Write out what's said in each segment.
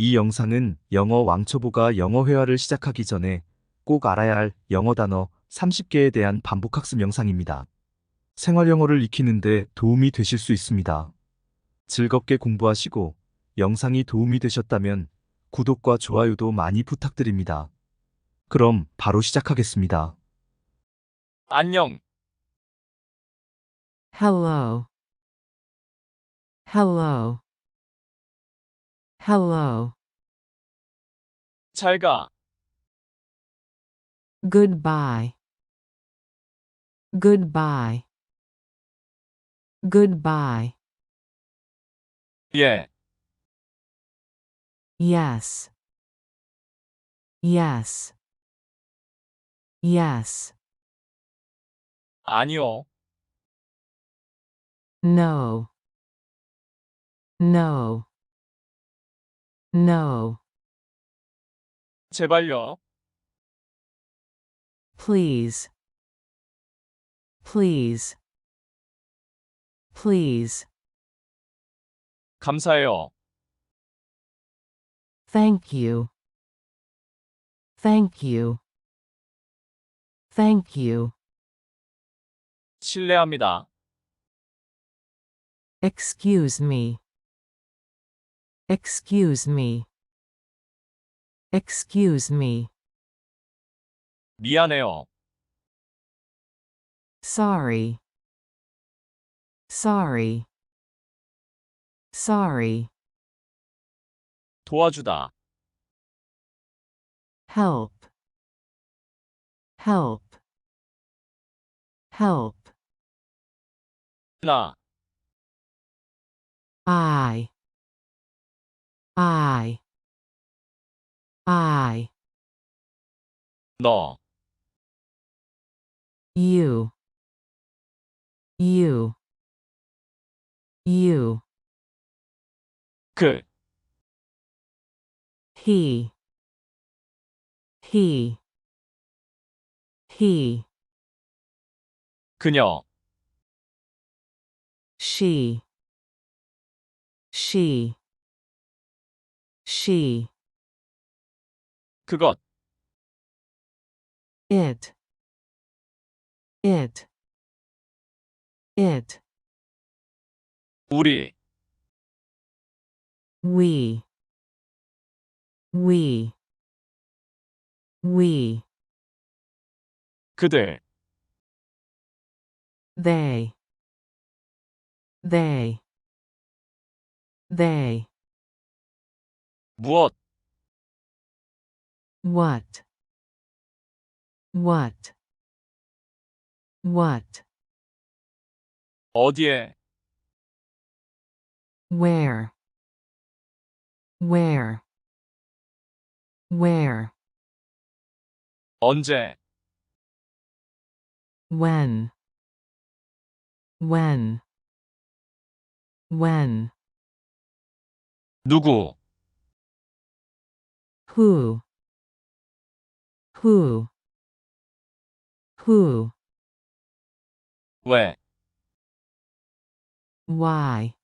이 영상은 영어 왕초보가 영어 회화를 시작하기 전에 꼭 알아야 할 영어 단어 30개에 대한 반복 학습 영상입니다. 생활 영어를 익히는데 도움이 되실 수 있습니다. 즐겁게 공부하시고 영상이 도움이 되셨다면 구독과 좋아요도 많이 부탁드립니다. 그럼 바로 시작하겠습니다. 안녕. Hello. Hello. Hello. 잘 가. Goodbye. Goodbye. Goodbye. 예. Yes. Yes. Yes. 아니요. No. No. No. 제발요. Please. Please. Please. 감사해요. Thank you. Thank you. Thank you. 실례합니다. Excuse me. Excuse me. Excuse me. 미안해요. Sorry. Sorry. Sorry. 도와주다. Help. Help. Help. 나. I. I. I. 너. You. You. You. 그. He. He. He. 그녀. She. She. She. 그것. It. It. It. 우리. We. We. We. 그들. They. They. They. 무엇. What? What? What? 어디에. Where? Where? Where? 언제. When? When? When? 누구. Who? Who? Who? 왜. Why?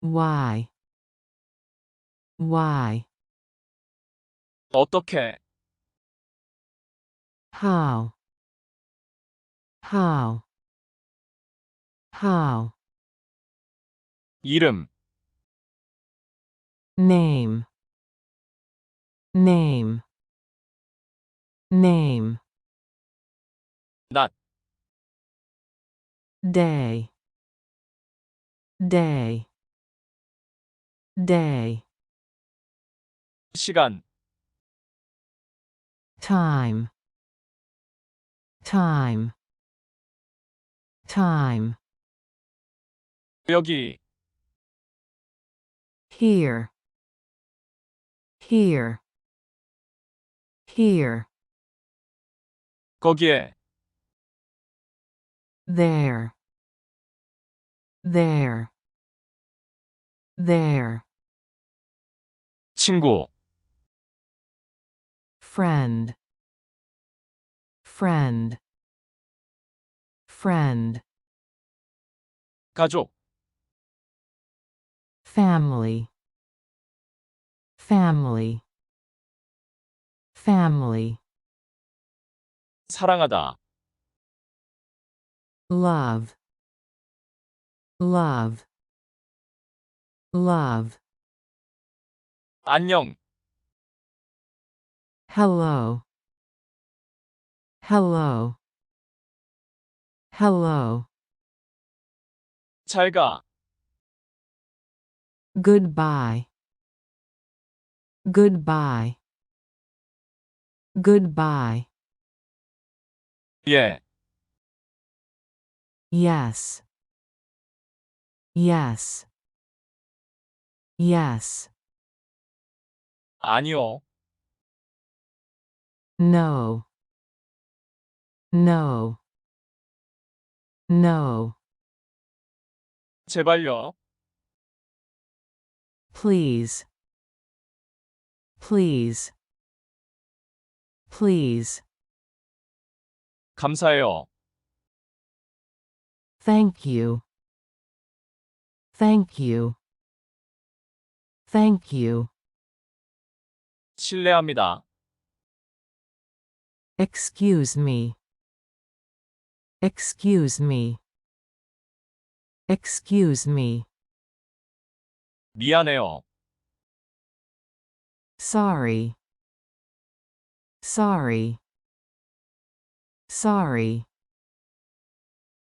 Why? Why? 어떻게. How? How? How? 이름. Name. Name. Name. 낮. Day. Day. Day. 시간. Time. Time. Time. 여기. Here. Here. Here. 거기에. There. There. There. 친구. Friend. Friend. Friend. 가족. Family. family, family, 사랑하다. love, love, love, 안녕. hello, hello, hello, 잘 가. goodbye, goodbye, goodbye, 예. yes, yes, yes, 아니요. no, no, no, 제발요. please, please, please, 감사해요. thank you, thank you, thank you, 실례합니다. excuse me, excuse me, excuse me, 미안해요. sorry, sorry, sorry,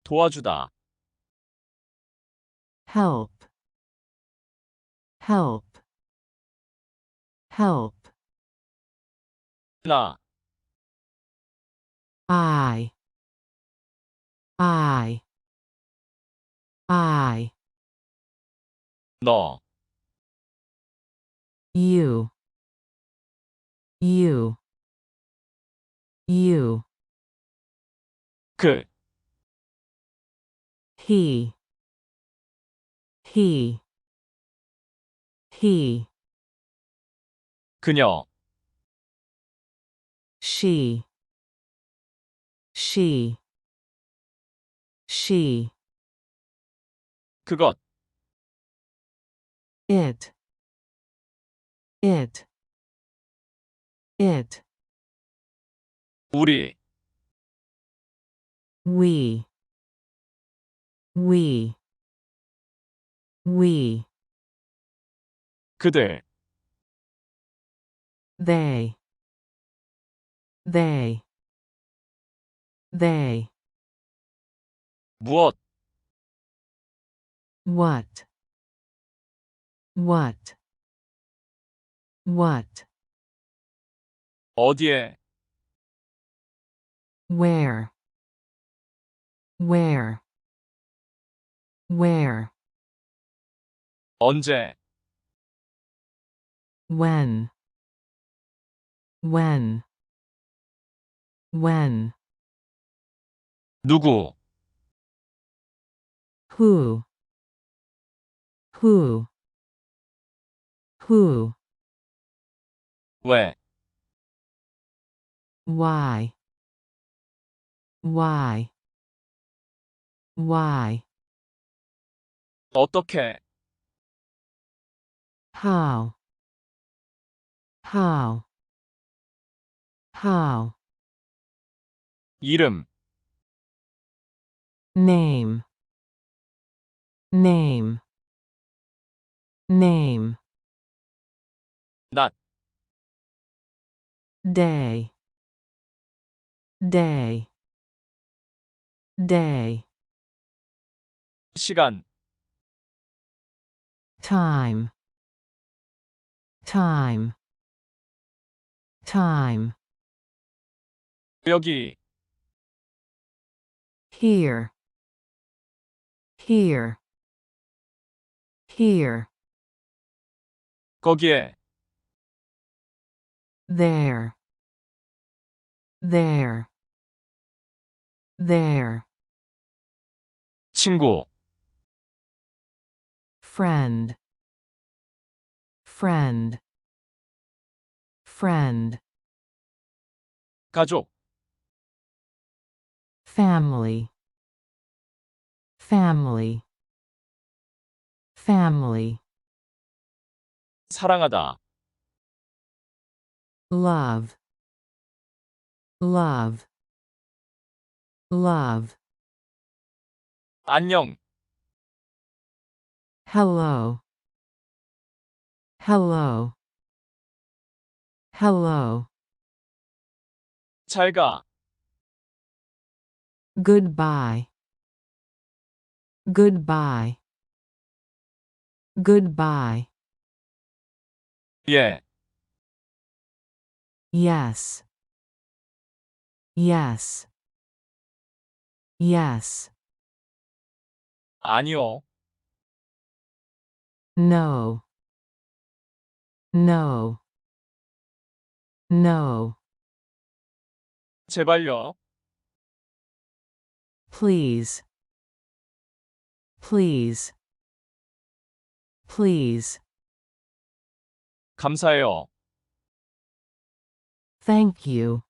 도와주다. help, help, help, 나. I, I, I, 너. you, you, you, 그. he, he, he, 그녀. she, she, she, 그것. it, it, it, 우리. we, we, we, 그들. they, they, they, 무엇. what, what, what, 어디에. where, where, where, 언제. when, when, when, 누구. who, who, who, 왜. why, why, why, 어떻게. how, how, how, 이름. name, name, name, 낮. day, day, day, 시간. time, time, time, 여기. here, here, here, 거기에. there, there, there, 친구. friend, friend, friend, 가족. family, family, family, 사랑하다. love, love, love, 안녕, hello, hello, hello, 잘 가, goodbye, goodbye, goodbye, 예, yes, yes, yes, 아니요, no, no, no, 제발요, please, please, please, 감사해요, thank you,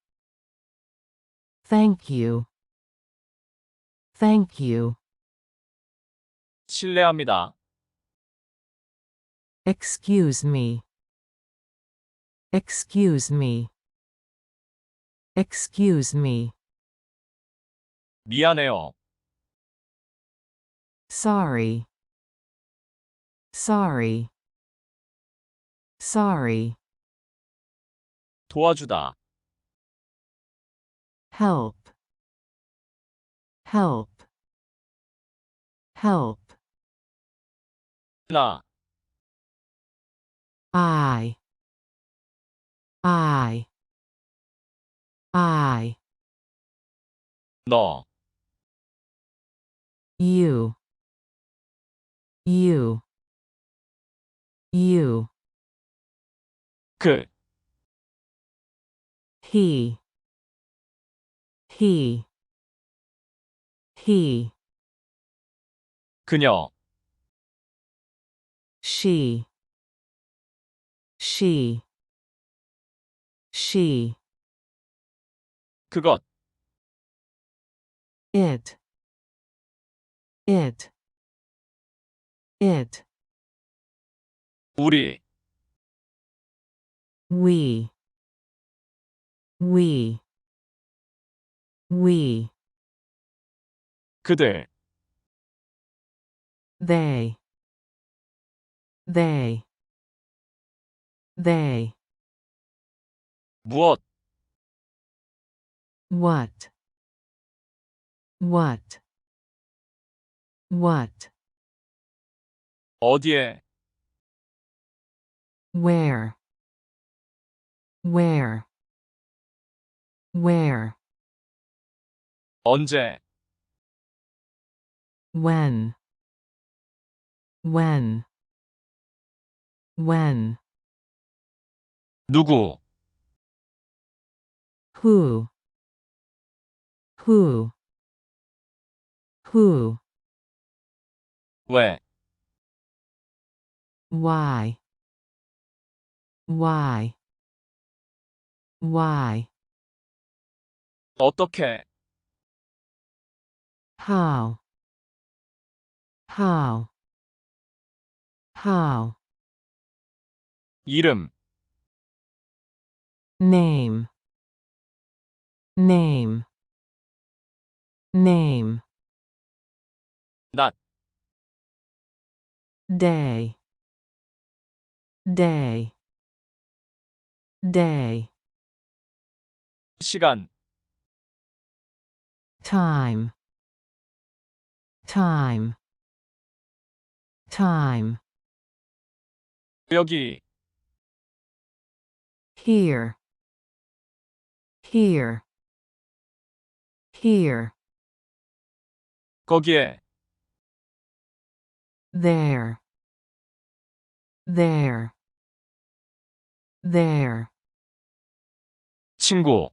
thank you, thank you, 실례합니다, excuse me, excuse me, excuse me, 미안해요, sorry, sorry, sorry, 도와주다, help, help, help, 나, I, I, I, 너, you, you, you, 그, he, he, he, 그녀, she, she, she, 그것, it, it, it, 우리, we, we, we, 그들, they, they, they, 무엇, what, what, what, 어디에, where, where, where, 언제, when, when, when, 누구, who, who, who, 왜, why, why, why, 어떻게, how, how, how, 이름, name, name, name, 낮, day, day, day, 시간, time, time, time, 여기, here, here, here, 거기에, there, there, there, 친구,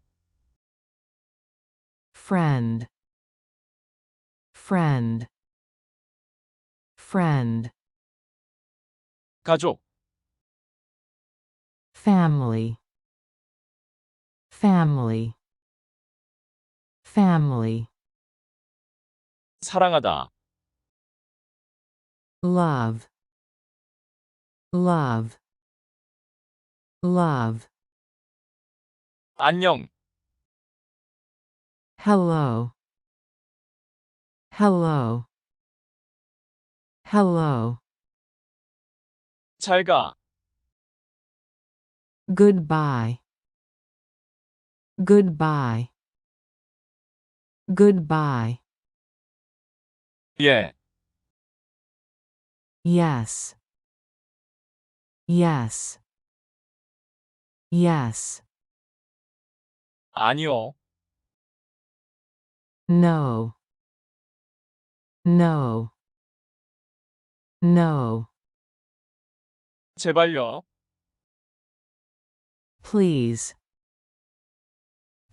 friend, friend, friend, 가족, family, family, family, 사랑하다, love, love, love, 안녕. hello, hello, hello, 잘 가. goodbye, goodbye, goodbye, 예. yes, yes, yes, 아니요. no, no, no, 제발요. please,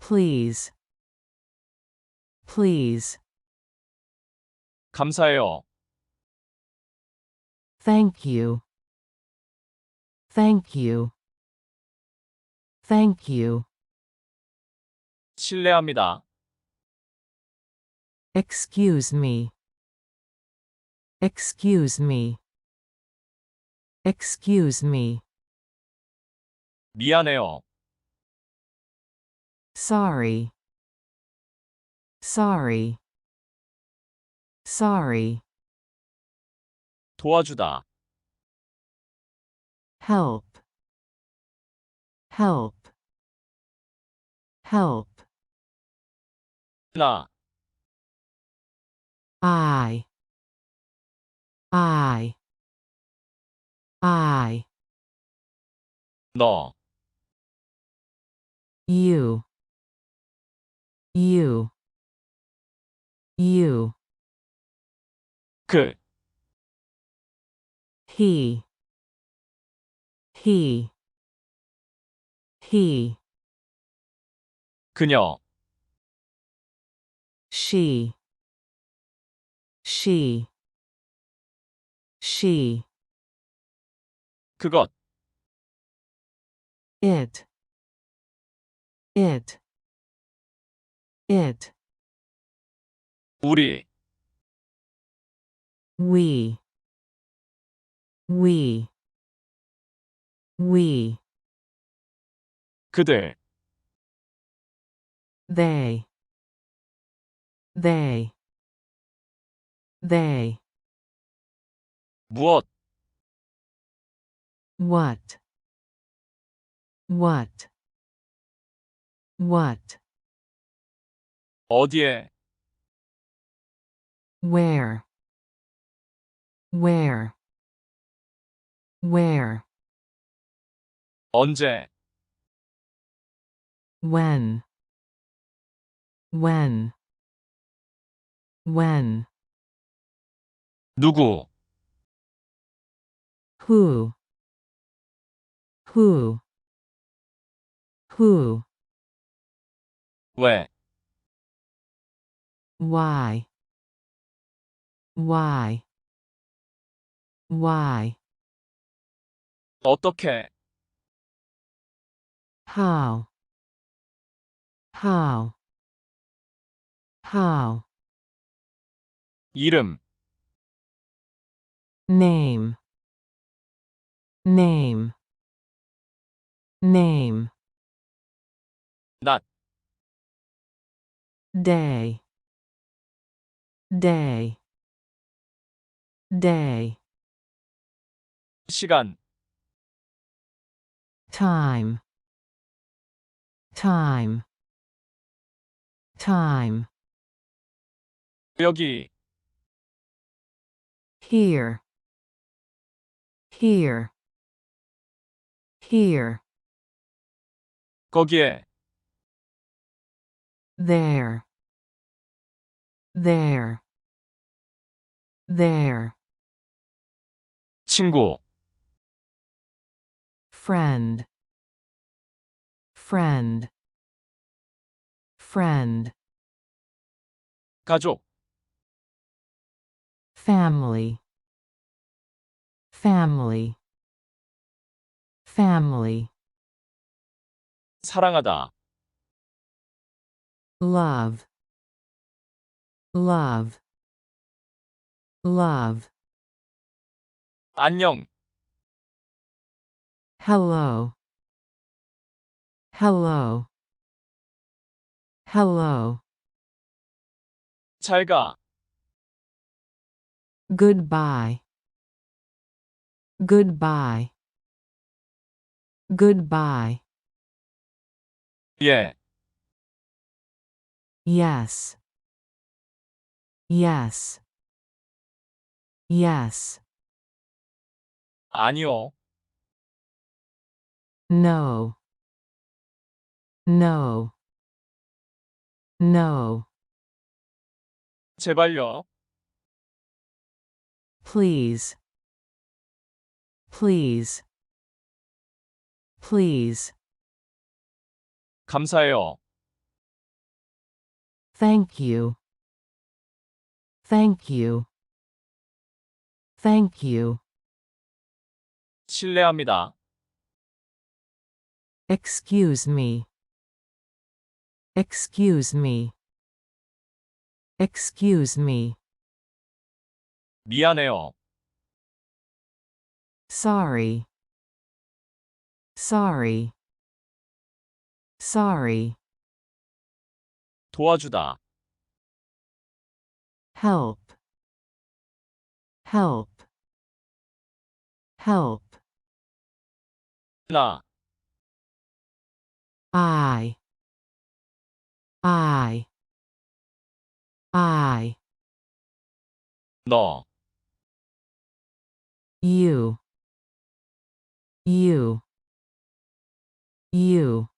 please, please, 감사해요. thank you, thank you, thank you, 실례합니다. excuse me, excuse me, excuse me, 미안해요. sorry, sorry, sorry, 도와주다. help, help, help, 나. I, I, I, 너. you, you, you, 그. he, he, he, 그녀. she, she, she, 그것. it, it, it, 우리. we, we, we, 그들. they, they, they, 무엇. what, what, what, 어디에. where, where, where, 언제. when, when, when, 누구. who, who, who, 왜. why, why, why, 어떻게. how, how, how, 이름. name, name, name, 낮. day, day, day, 시간. time, time, time, 여기. here, here, here, 거기에. there, there, there, 친구. friend, friend, friend, 가족. family, family, family, 사랑하다. love, love, love, 안녕. hello, hello, hello, 잘 가. goodbye, goodbye, goodbye, 예, yes, yes, yes, 아니요. no, no, no, 제발요. please, please, please, 감사해요. thank you, thank you, thank you, 실례합니다. excuse me, excuse me, excuse me, 미안해요. sorry, sorry, sorry, 도와주다. help. Help. Help. La i. I. I. No. you. You. You.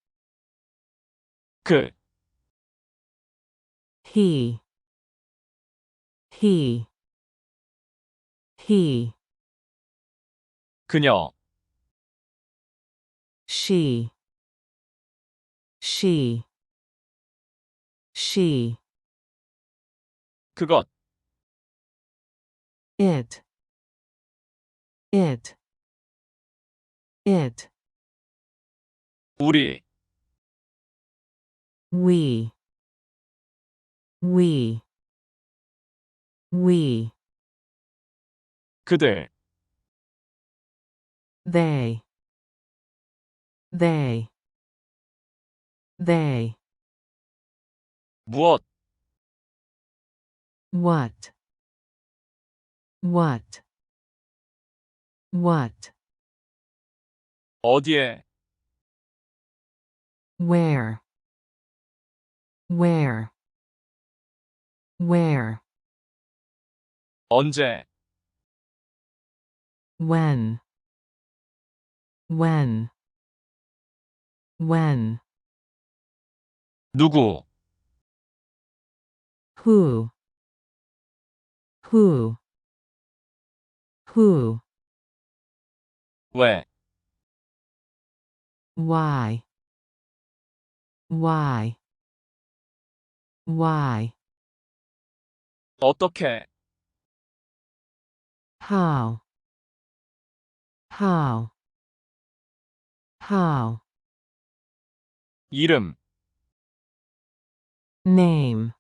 Good he he, he, 그녀, she, she, she, 그것, it, it, it, 우리, we, we, we, 그들, they, they, they, 무엇, what, what, what, 어디에, where, where, where, 언제, when, when, when, 누구, who, who, who, 왜, why, why, why, 어떻게, how, how, how, 이름, name,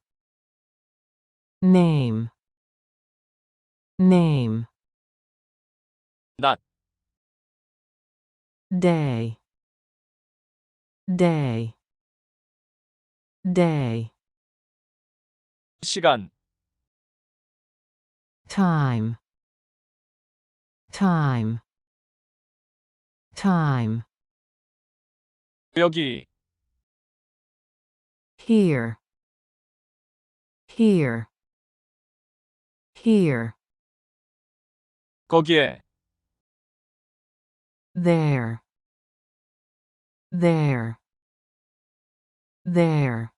name, name, 낮, day, day, day, 시간, time, time, time, 여기, here, here, here, 거기에, there, there, there,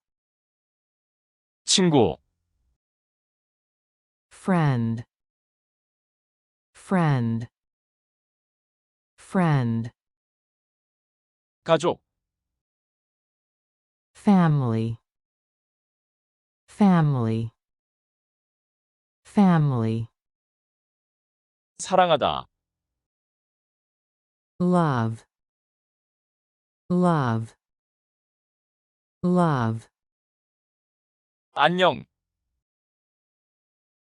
친구, friend, friend, friend, 가족, family, family, family, 사랑하다, love, love, love, 안녕,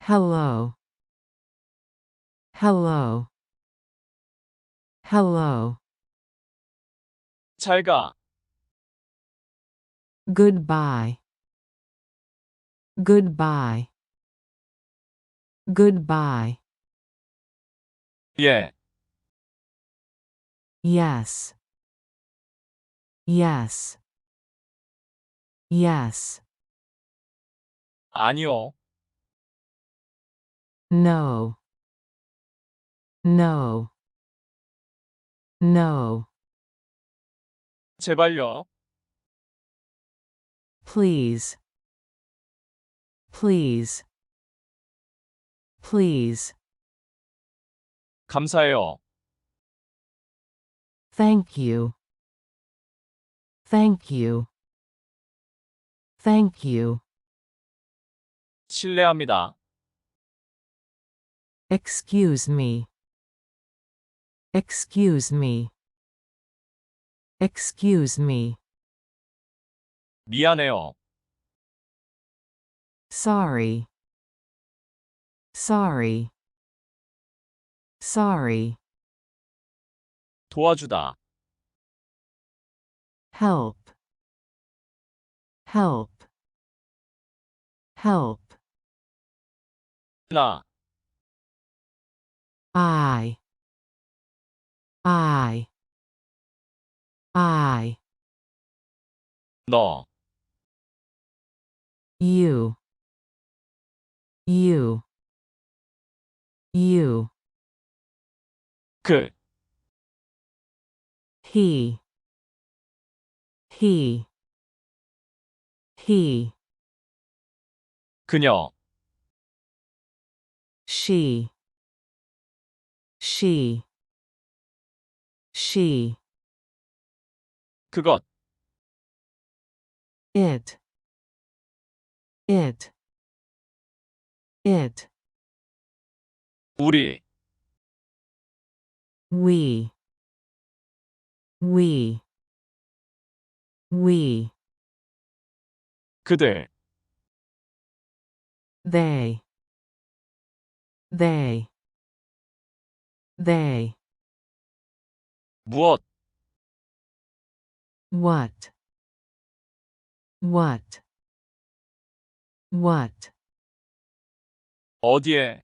hello, hello, hello, 잘 가, goodbye, Goodbye. Goodbye. 예, Yes. Yes. Yes. 아니요. No. No. No. 제발요. Please. Please. Please. 감사해요. Thank you. Thank you. Thank you. 실례합니다. Excuse me. Excuse me. Excuse me. 미안해요. Sorry. Sorry. Sorry. 도와주다. Help. Help. Help. 나, I. I. I. 너, You. You. You. 그, He. He. He. 그녀, She. She. She. 그것, It. It. It. 우리, We. We. We. 그들, They. They. They. 무엇, What? What? What? 어디에,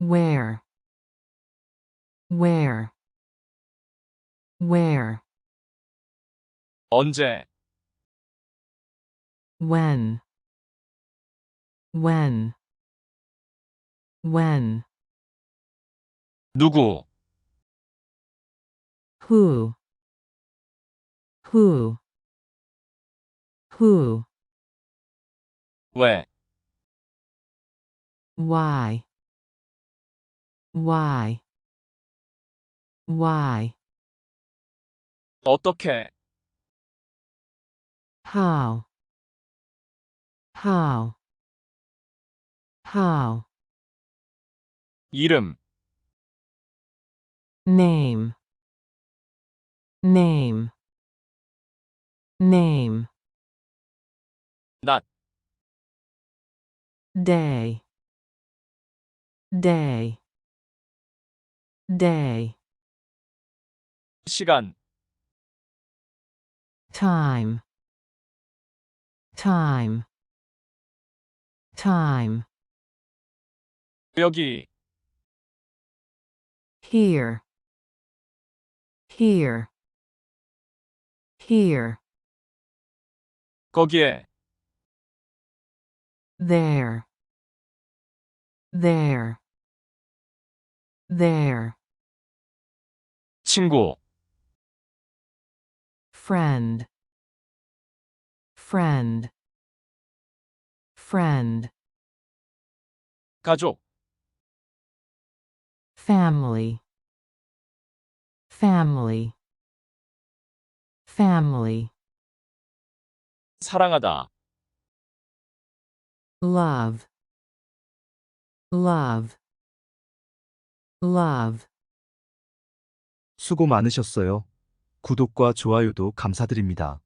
Where? Where? Where? 언제, When? When? When? 누구, Who? Who? Who? 왜, Why? Why? Why? 어떻게, How? How? How? 이름, Name. Name. Name. 낮, Day. Day. Day. 시간, Time. Time. Time. 여기, Here. Here. Here. 거기에, There. There. There. 친구, Friend. Friend. Friend. 가족, Family. Family. Family. 사랑하다, Love. Love. Love. 수고 많으셨어요. 구독과 좋아요도 감사드립니다.